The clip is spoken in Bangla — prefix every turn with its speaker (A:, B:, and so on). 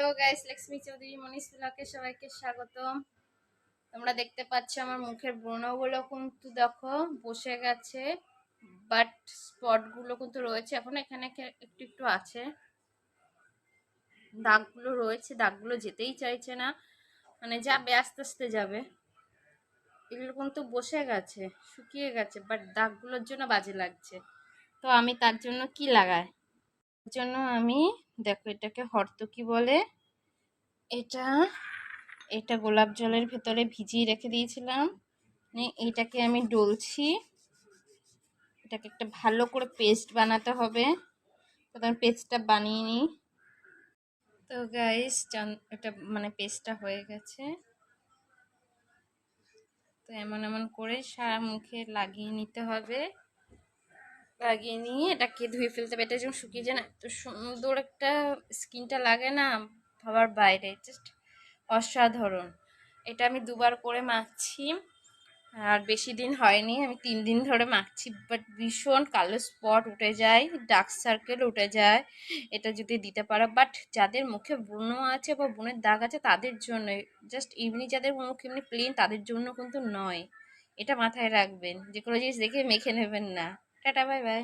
A: তো গাইস লক্ষ্মী চৌধুরী, মনীষ ব্লকে সবাইকে স্বাগতম। তোমরা দেখতে পাচ্ছ আমার মুখের ব্রণগুলো কিন্তু দেখো, বসে গেছে বাট স্পটগুলো কিন্তু রয়েছে। এখন এখানে একটু একটু আছে। দাগগুলো রয়েছে, দাগগুলো যেতেই চাইছে না। মানে যাবে, আস্তে আস্তে যাবে। এগুলো কিন্তু বসে গেছে, শুকিয়ে গেছে বাট দাগগুলোর জন্য বাজে লাগছে। তো আমি তার জন্য কি লাগাই? জন্য আমি, দেখো এটাকে হর্তকি বলে, এটা এটা গোলাপ জলের ভেতরে ভিজিয়ে রেখে দিয়েছিলাম। নিয়ে এইটাকে আমি ডলছি। এটাকে একটা ভালো করে পেস্ট বানাতে হবে। তো পেস্টটা বানিয়ে নিই। তো গাইস এটা মানে পেস্টটা হয়ে গেছে। তো এমন এমন করে সারা মুখে লাগিয়ে নিতে হবে। লাগিয়ে নিয়ে এটাকে ধুয়ে ফেলতে হবে। এটা যেমন শুকিয়ে যায় না। এত সুন্দর একটা স্কিনটা লাগে না ভাবার বাইরে। জাস্ট অসাধারণ। এটা আমি দুবার করে মাখছি। আর বেশি দিন হয়নি। আমি তিন দিন ধরে মাখছি। বাট ভীষণ কালো স্পট উঠে যায়। ডার্ক সার্কেল উঠে যায়। এটা যদি দিতে পারো। বাট যাদের মুখে ব্রণ আছে বা ব্রণের দাগ আছে, তাদের জন্য জাস্ট এমনি যাদের মুখ এমনি প্লেন তাদের জন্য কিন্তু নয়। এটা মাথায় রাখবেন। যে কোনো জিনিস দেখে মেখে নেবেন না। Tata bye bye.